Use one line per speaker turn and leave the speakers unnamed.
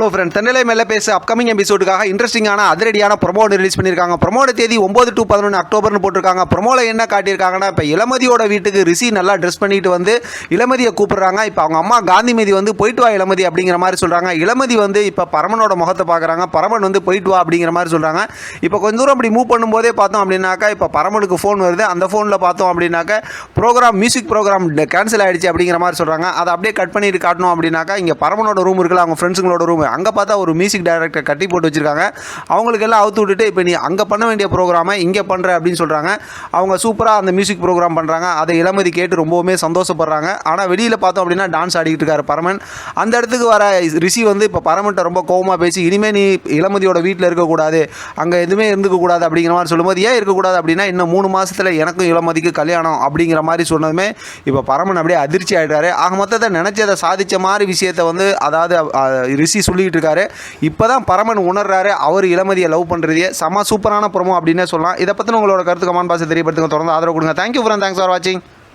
Hello friend தென்னலை மேலே பேச upcoming எபிசோடுக்காக இன்ட்ரெஸ்டிங்கான அதிரடியான ப்ரொமோ ரிலீஸ் பண்ணியிருக்காங்க. ப்ரொமோட தேதி ஒம்பது டு பதினொன்று அக்டோபர்னு போட்டிருக்காங்க. ப்ரொமோவில் என்ன காட்டியிருக்காங்கன்னா இப்போ இளமதியோட வீட்டுக்கு ரிஷி நல்லா ட்ரெஸ் பண்ணிட்டு வந்து இளமதியை கூப்பிடுறாங்க. இப்போ அவங்க அம்மா காந்திமதி வந்து போயிட்டு வா இளமதி அப்படிங்கிற மாதிரி சொல்கிறாங்க இளமதி வந்து இப்போ பரமனோட முகத்தை பார்க்குறாங்க. பரமன் வந்து போயிட்டு வா அப்படிங்கிற மாதிரி சொல்கிறாங்க இப்போ கொஞ்சம் தூரம் அப்படி மூவ் பண்ணும்போதே பார்த்தோம் அப்படின்னாக்கா இப்போ பரமனுக்கு ஃபோன் வருது. அந்த ஃபோனில் பார்த்தோம் அப்படின்னாக்கா ப்ரோக்ராம் மியூசிக் ப்ரோக்ராம் கேன்சல் ஆகிடுச்சு அப்படிங்கிற மாதிரி சொல்கிறாங்க அதை அப்படியே கட் பண்ணிட்டு காட்டணும் அப்படின்னாக்கா இங்கே பரமனோட ரூம் இருக்குல்ல அவங்க ஃப்ரெண்ட்ஸுங்களோட ரூம் அங்கே பார்த்தா ஒரு மியூசிக் டைரக்டர் கட்டி போட்டு வச்சுருக்காங்க. அவங்களுக்கு எல்லாம் அவுத்து விட்டுட்டு இப்போ நீ அங்கே பண்ண வேண்டிய ப்ரோக்ராமை இங்கே பண்ணுற அப்படின்னு சொல்கிறாங்க அவங்க சூப்பராக அந்த மியூசிக் ப்ரோக்ராம் பண்ணுறாங்க அதை இளமதி கேட்டு ரொம்பவுமே சந்தோஷப்படுறாங்க. ஆனால் வெளியில் பார்த்தோம் அப்படின்னா டான்ஸ் ஆடிக்கிட்டு இருக்காரு பரமன். அந்த இடத்துக்கு வர ரிஷி வந்து இப்போ பரமன்ட்ட ரொம்ப கோவமாக பேசி இனிமேல் நீ இளமதியோட வீட்டில் இருக்கக்கூடாது. அங்கே எதுவுமே இருந்துக்கக்கூடாது அப்படிங்கிற மாதிரி சொல்லும்போது ஏன் இருக்கக்கூடாது? அப்படின்னா இன்னும் மூணு மாதத்தில் எனக்கும் இளமதிக்கு கல்யாணம் அப்படிங்கிற மாதிரி சொன்னதுமே இப்போ பரமன் அப்படியே அதிர்ச்சி ஆகிட்டாரு ஆக மொத்தத்தை நினச்சதை சாதித்த மாதிரி விஷயத்தை வந்து அதாவது ரிஷி சொல்லி சொல்லிக்கிட்டு இருக்காரு இப்போ தான் பரமன் உணர்றாரு அவர் இளமதியை லவ் பண்ணுறதே செம சூப்பரான ப்ரோமோ அப்படின்னே சொல்லலாம். இதை பற்றின உங்களோட கருத்து கமான் பாசை தெரியப்படுத்துங்க. தொடர்ந்து ஆதரவு கொடுங்க. தேங்க்யூ ஃப்ரெண்ட் தேங்க்ஸ் ஃபார் வாட்சிங்